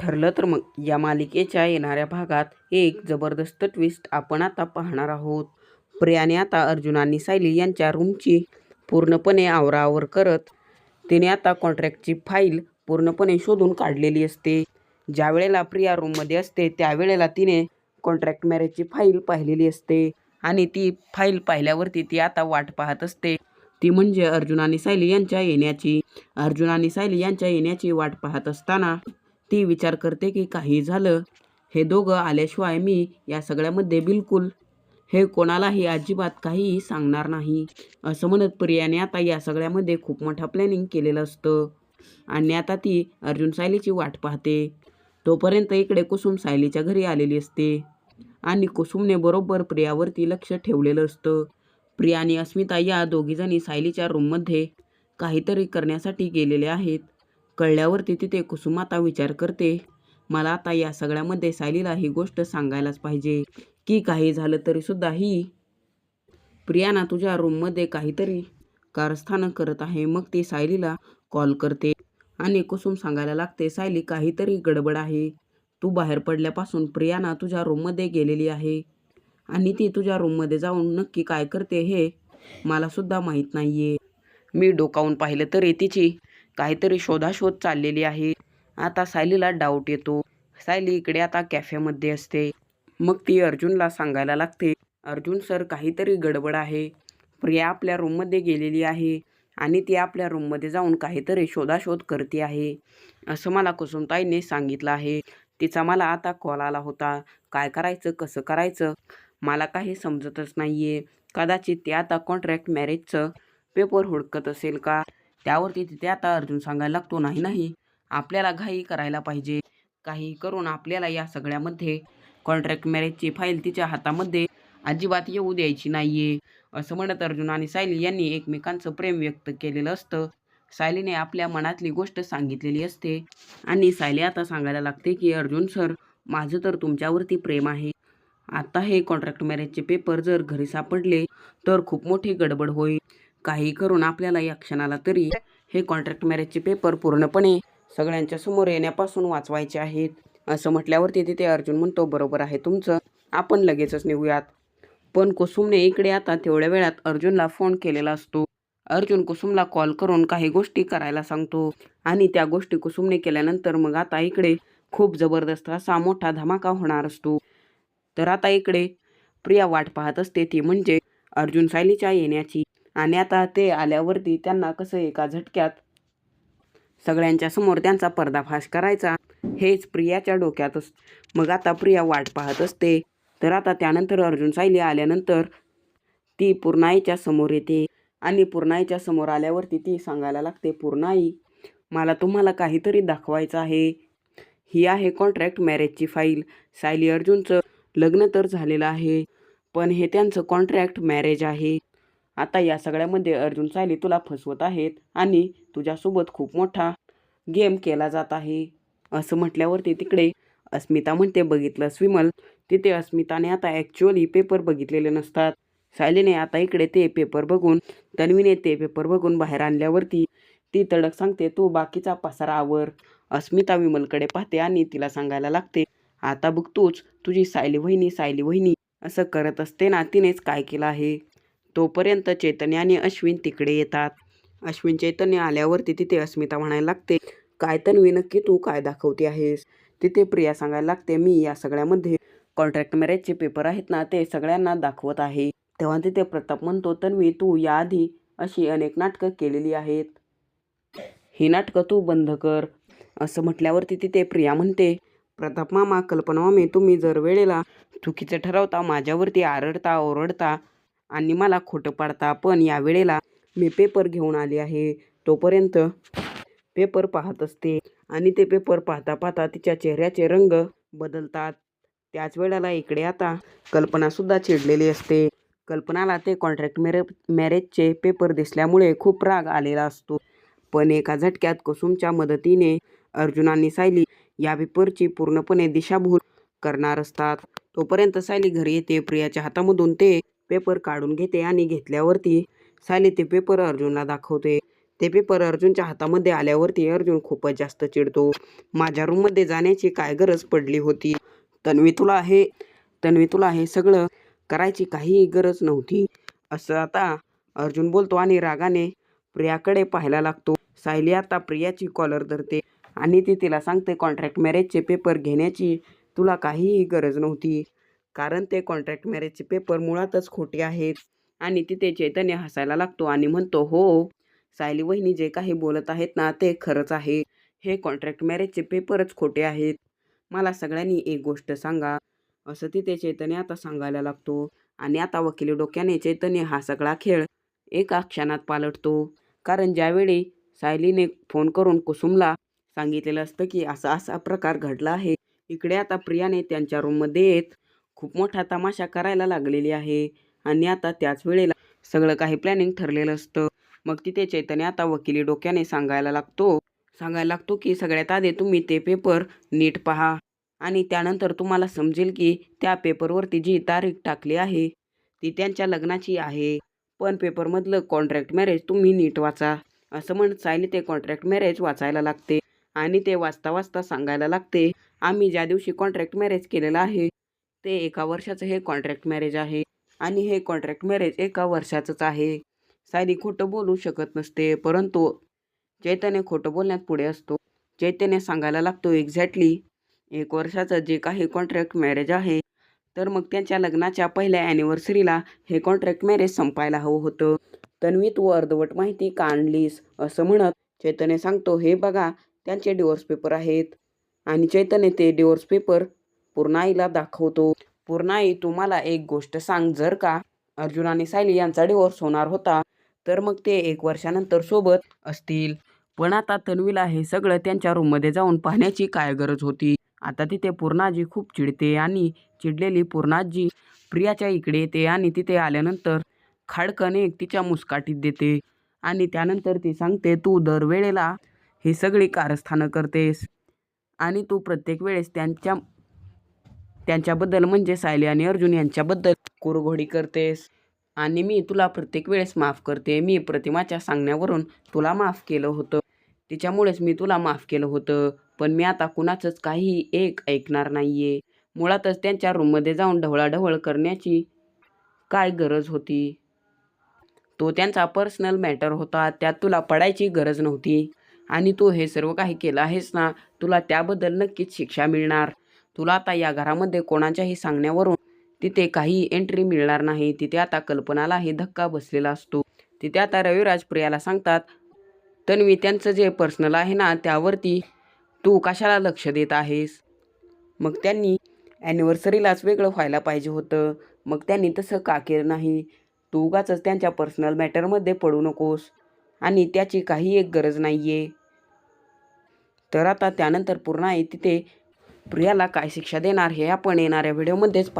ठरलं तर मग या मालिकेच्या येणाऱ्या भागात एक जबरदस्त ट्विस्ट आपण आता पाहणार आहोत. प्रियाने आता अर्जुन आणि सायली यांच्या रूमची पूर्णपणे आवराआवर करत तिने आता कॉन्ट्रॅक्टची फाईल पूर्णपणे शोधून काढलेली असते. ज्या वेळेला प्रिया रूममध्ये असते त्यावेळेला तिने कॉन्ट्रॅक्ट मॅरेजची फाईल पाहिलेली असते आणि ती फाईल पाहिल्यावरती ती आता वाट पाहत असते. ती म्हणजे अर्जुन आणि सायली यांच्या येण्याची. अर्जुन आणि सायली यांच्या येण्याची वाट पाहत असताना ती विचार करते की काही झालं. हे दोघं आल्याशिवाय मी या सगळ्यामध्ये बिलकुल हे कोणालाही अजिबात काहीही सांगणार नाही. असं म्हणत प्रियाने आता या सगळ्यामध्ये खूप मोठा प्लॅनिंग केलेलं असतं. आणि आता ती अर्जुन सायलीची वाट पाहते. तोपर्यंत इकडे कुसुम सायलीच्या घरी आलेली असते. आणि कुसुमने बरोबर प्रियावरती लक्ष ठेवलेलं असतं. प्रिया आणि अस्मिता या दोघीजणी सायलीच्या रूममध्ये काहीतरी करण्यासाठी गेलेले आहेत. कळल्यावरती तिथे कुसुमाता विचार करते मला आता या सगळ्यामध्ये सायलीला ही गोष्ट सांगायलाच पाहिजे. की काही झालं तरीसुद्धा ही प्रियाना तुझ्या रूममध्ये काहीतरी कारस्थानं करत आहे. मग ती सायलीला कॉल करते आणि कुसुम सांगायला लागते सायली काहीतरी गडबड आहे. तू बाहेर पडल्यापासून प्रियाना तुझ्या रूममध्ये गेलेली आहे आणि ती तुझ्या रूममध्ये जाऊन नक्की काय करते हे मलासुद्धा माहीत नाही आहे मी डोकावून पाहिलं तरी तिची काहीतरी शोधाशोध चाललेली आहे. आता सायलीला डाऊट येतो. सायली इकडे आता कॅफेमध्ये असते. मग ती अर्जुनला सांगायला लागते अर्जुन सर काहीतरी गडबड आहे. प्रिया आपल्या रूममध्ये गेलेली आहे आणि ती आपल्या रूममध्ये जाऊन काहीतरी शोधाशोध करते आहे. असं मला कुसुमताईने सांगितलं आहे. तिचा मला आता कॉल आला होता. काय करायचं कसं करायचं? मला काही समजतच नाही आहे कदाचित ते आता कॉन्ट्रॅक्ट मॅरेजचं पेपर हुडकत असेल का? त्यावरती तिथे आता अर्जुन सांगायला लागतो नाही नाही आपल्याला घाई करायला पाहिजे. काही करून आपल्याला या सगळ्यामध्ये कॉन्ट्रॅक्ट मॅरेजची फाईल तिच्या हातामध्ये अजिबात येऊ द्यायची नाही आहे असं म्हणत अर्जुन आणि सायली यांनी एकमेकांचं प्रेम व्यक्त केलेलं असतं. सायलीने आपल्या मनातली गोष्ट सांगितलेली असते आणि सायली आता सांगायला लागते की अर्जुन सर माझं तर तुमच्यावरती प्रेम आहे. आता हे कॉन्ट्रॅक्ट मॅरेजचे पेपर जर घरी सापडले तर खूप मोठी गडबड होईल. काही करून आपल्याला या क्षणाला तरी हे कॉन्ट्रॅक्ट मॅरेजचे पेपर पूर्णपणे सगळ्यांच्या समोर येण्यापासून वाचवायचे आहेत. असं म्हटल्यावरती तिथे अर्जुन म्हणतो बरोबर आहे तुमचं. आपण लगेचच निघूयात. पण कुसुमने इकडे आता तेवढ्या वेळात अर्जुनला फोन केलेला असतो. अर्जुन कुसुमला कॉल करून काही गोष्टी करायला सांगतो आणि त्या गोष्टी कुसुमने केल्यानंतर मग आता इकडे खूप जबरदस्त असा मोठा धमाका होणार असतो. तर आता इकडे प्रिया वाट पाहत असते ती म्हणजे अर्जुन सायलीच्या येण्याची. आणि आता ते आल्यावरती त्यांना कसं एका झटक्यात सगळ्यांच्या समोर त्यांचा पर्दाफाश करायचा हेच प्रियाच्या डोक्यात अस मग आता प्रिया वाट पाहत असते. तर आता त्यानंतर अर्जुन सायली आल्यानंतर ती पूर्णाईच्या समोर येते आणि पूर्णाईच्या समोर आल्यावरती ती सांगायला लागते पूर्णाई मला तुम्हाला काहीतरी दाखवायचं आहे. ही आहे कॉन्ट्रॅक्ट मॅरेजची फाईल सायली अर्जुनचं लग्न तर झालेलं आहे पण हे त्यांचं कॉन्ट्रॅक्ट मॅरेज आहे. आता या सगळ्यामध्ये अर्जुन सायली तुला फसवत आहेत आणि तुझ्यासोबत खूप मोठा गेम केला जात आहे. असं म्हटल्यावरती तिकडे अस्मिता म्हणते बघितलंस विमल तिथे अस्मिताने आता ॲक्च्युअली पेपर बघितलेले नसतात. सायलीने आता इकडे ते पेपर बघून तन्वीने ते पेपर बघून बाहेर आणल्यावरती ती तडक सांगते तू बाकीचा पसारा आवर. अस्मिता विमलकडे पाहते आणि तिला सांगायला लागते आता बघतोच तुझी सायली वहिनी सायली वहिनी असं करत असते ना तिनेच काय केलं आहे? तोपर्यंत चैतन्य आणि अश्विन तिकडे येतात. अश्विन चैतन्य आल्यावरती तिथे अस्मिता म्हणायला लागते काय तन्वी नक्की तू काय दाखवते आहेस? तिथे प्रिया सांगायला लागते मी या सगळ्यामध्ये कॉन्ट्रॅक्ट मॅरेजचे पेपर आहेत ना ते सगळ्यांना दाखवत आहे. तेव्हा तिथे प्रताप म्हणतो तन्वी तू याआधी अशी अनेक नाटकं केलेली आहेत. ही नाटकं तू बंद कर. असं म्हटल्यावरती तिथे प्रिया म्हणते प्रताप मामा कल्पना मामी तुम्ही जर वेळेला चुकीचं ठरवता माझ्यावरती आरडता ओरडता आणि मला खोटं पाडता. पण या वेळेला मी पेपर घेऊन आले आहे. तोपर्यंत पेपर पाहत असते. आणि ते पेपर पाहता पाहता तिच्या चेहऱ्याचे रंग बदलतात. त्याच वेळेला इकडे आता कल्पनासुद्धा चिडलेली असते. कल्पनाला ते कॉन्ट्रॅक्ट मॅरे मॅरेजचे पेपर दिसल्यामुळे खूप राग आलेला असतो. पण एका झटक्यात कुसुमच्या मदतीने अर्जुन आणि सायली या पेपरची पूर्णपणे दिशाभूल करणार असतात. तोपर्यंत सायली घरी येते. प्रियाच्या हातामधून ते पेपर काढून घेते आणि घेतल्यावरती साली ते पेपर अर्जुनला दाखवते. ते पेपर अर्जुनच्या हातामध्ये आल्यावरती अर्जुन खूपच जास्त चिडतो. माझ्या रूममध्ये जाण्याची काय गरज पडली होती? तन्वी तुला हे तन्वी तुला हे सगळं करायची काहीही गरज नव्हती असं आता अर्जुन बोलतो आणि रागाने प्रियाकडे पाहायला लागतो. सायली आता प्रियाची कॉलर धरते आणि ती तिला सांगते कॉन्ट्रॅक्ट मॅरेजचे पेपर घेण्याची तुला काहीही गरज नव्हती. कारण ते कॉन्ट्रॅक्ट मॅरेजचे पेपर मुळातच खोटे आहेत आणि तिथे चैतन्य हसायला लागतो आणि म्हणतो हो सायली वहिनी जे काही बोलत आहेत ना ते खरंच आहे. हे कॉन्ट्रॅक्ट मॅरेजचे पेपरच खोटे आहेत. मला सगळ्यांनी एक गोष्ट सांगा. असं तिथे चैतन्य आता सांगायला लागतो आणि आता वकिली डोक्याने चैतन्य हा सगळा खेळ एका क्षणात पालटतो. कारण ज्यावेळी सायलीने फोन करून कुसुमला सांगितलेलं असतं की असा असा प्रकार घडला आहे इकडे आता प्रियाने त्यांच्या रूममध्ये येत खूप मोठा तमाशा करायला लागलेली आहे आणि आता त्याच वेळेला सगळं काही प्लॅनिंग ठरलेलं असतं. मग तिथे चैतन्य आता वकिली डोक्याने सांगायला लागतो. सांगायला लागतो की सगळ्यात आधी तुम्ही ते पेपर नीट पहा आणि त्यानंतर तुम्हाला समजेल की त्या पेपरवरती जी तारीख टाकली आहे ती त्यांच्या लग्नाची आहे. पण पेपरमधलं कॉन्ट्रॅक्ट मॅरेज तुम्ही नीट वाचा. असं म्हणत सायली ते कॉन्ट्रॅक्ट मॅरेज वाचायला लागते आणि ते वाचता वाचता सांगायला लागते आम्ही ज्या दिवशी कॉन्ट्रॅक्ट मॅरेज केलेलं आहे ते एका वर्षाचं हे कॉन्ट्रॅक्ट मॅरेज आहे आणि हे कॉन्ट्रॅक्ट मॅरेज एका वर्षाचंच आहे. सायली खोटं बोलू शकत नसते परंतु चैतन्य खोटं बोलण्यात पुढे असतो. चैतन्य सांगायला लागतो एक्झॅक्टली एक वर्षाचं जे काही कॉन्ट्रॅक्ट मॅरेज आहे तर मग त्यांच्या लग्नाच्या पहिल्या ॲनिव्हर्सरीला हे कॉन्ट्रॅक्ट मॅरेज संपायला हवं होतं. तन्वी तू अर्धवट माहिती का आणलीस? असं म्हणत चैतन्य सांगतो हे बघा त्यांचे डिवोर्स पेपर आहेत. आणि चैतन्य ते डिवोर्स पेपर पूर्णाईला दाखवतो. पूर्णाई तुम्हाला एक गोष्ट सांग जर का अर्जुन आणि सायली यांचा डिवोर्स होणार होता तर मग ते एक वर्षानंतर सोबत असतील. पण आता तन्वीला हे सगळं त्यांच्या रूममध्ये जाऊन पाहण्याची काय गरज होती? आता तिथे पूर्णाजी खूप चिडते आणि चिडलेली पूर्णाजी प्रियाच्या इकडे येते आणि तिथे आल्यानंतर खाडकने एक तिच्या मुस्काटीत देते आणि त्यानंतर ती सांगते तू दरवेळेला हे सगळी कारस्थानं करतेस आणि तू प्रत्येक वेळेस त्यांच्या त्यांच्याबद्दल म्हणजे सायली आणि अर्जुन यांच्याबद्दल. कुरघोडी करतेस. आणि मी तुला प्रत्येक वेळेस माफ करते. मी प्रतिमाच्या सांगण्यावरून तुला माफ केलं होतं. तिच्यामुळेच मी तुला माफ केलं होतं. पण मी आता कुणाचंच काही एक ऐकणार नाही आहे मुळातच त्यांच्या रूममध्ये जाऊन ढवळाढवळ करण्याची काय गरज होती? तो त्यांचा पर्सनल मॅटर होता. त्यात तुला पडायची गरज नव्हती. आणि तू हे सर्व काही केलं आहेस ना तुला त्याबद्दल नक्कीच शिक्षा मिळणार. तुला आता या घरामध्ये कोणाच्याही सांगण्यावरून तिथे काही एंट्री मिळणार नाही. तिथे आता कल्पनालाही धक्का बसलेला असतो. तिथे आता रविराज प्रियाला सांगतात तन्वी त्यांचं जे पर्सनल आहे ना त्यावरती तू कशाला लक्ष देत आहेस? मग त्यांनी ॲनिव्हर्सरीलाच वेगळं व्हायला पाहिजे होतं. मग त्यांनी तसं का केलं नाही? तू उगाचच त्यांच्या पर्सनल मॅटरमध्ये पडू नकोस आणि त्याची काही एक गरज नाही आहे तर आता त्यानंतर पूर्ण आहे तिथे प्रियाला काय शिक्षा देणार हे आपण येणाऱ्या व्हिडिओमध्येच पा